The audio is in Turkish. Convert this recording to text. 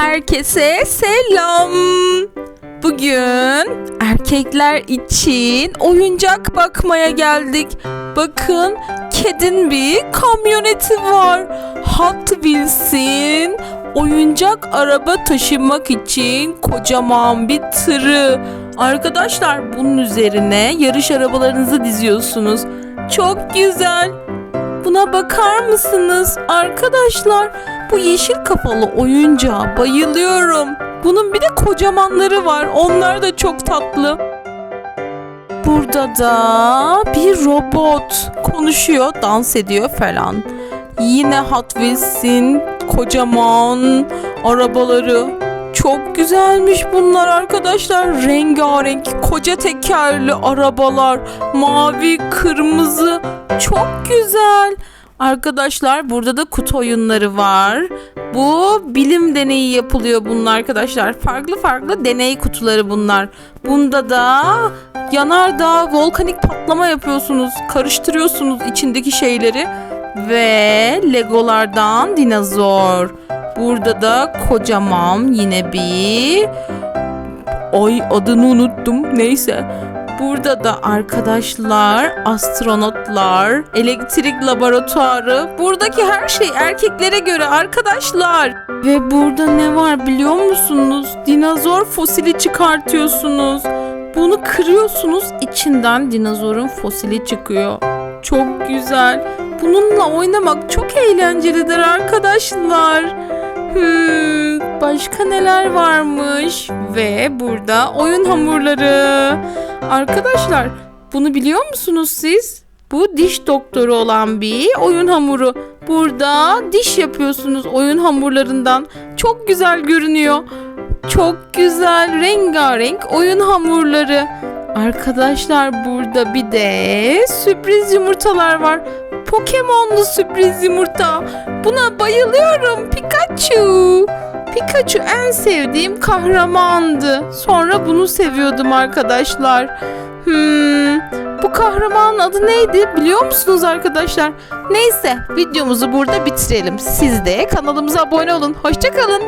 Herkese selam. Bugün erkekler için oyuncak bakmaya geldik. Bakın kedin bir kamyoneti var. Hot Wheels'in oyuncak araba taşımak için kocaman bir tırı. Arkadaşlar bunun üzerine yarış arabalarınızı diziyorsunuz. Çok güzel. Buna bakar mısınız arkadaşlar? Bu yeşil kafalı oyuncağa bayılıyorum. Bunun bir de kocamanları var. Onlar da çok tatlı. Burada da bir robot konuşuyor, dans ediyor falan. Yine Hot Wheels'in kocaman arabaları. Çok güzelmiş bunlar arkadaşlar. Rengarenk koca tekerli arabalar. Mavi, kırmızı. Çok güzel. Arkadaşlar burada da kutu oyunları var. Bu bilim deneyi yapılıyor bunun arkadaşlar. Farklı farklı deney kutuları bunlar. Bunda da yanardağ volkanik patlama yapıyorsunuz. Karıştırıyorsunuz içindeki şeyleri. Ve legolardan dinozor. Burada da kocaman yine bir... Ay adını unuttum. Neyse. Burada da arkadaşlar, astronotlar, elektrik laboratuvarı, buradaki her şey erkeklere göre arkadaşlar. Ve burada ne var biliyor musunuz? Dinozor fosili çıkartıyorsunuz. Bunu kırıyorsunuz, içinden dinozorun fosili çıkıyor. Çok güzel. Bununla oynamak çok eğlencelidir arkadaşlar. Hmm, başka neler varmış? Ve burada oyun hamurları. Arkadaşlar bunu biliyor musunuz siz? Bu diş doktoru olan bir oyun hamuru. Burada diş yapıyorsunuz oyun hamurlarından. Çok güzel görünüyor. Çok güzel rengarenk oyun hamurları. Arkadaşlar burada bir de sürpriz yumurtalar var. Pokemon'lu sürpriz yumurta. Buna bayılıyorum Pikachu. Pikachu en sevdiğim kahramandı. Sonra bunu seviyordum arkadaşlar. Hmm, bu kahramanın adı neydi biliyor musunuz arkadaşlar? Neyse videomuzu burada bitirelim. Siz de kanalımıza abone olun. Hoşçakalın.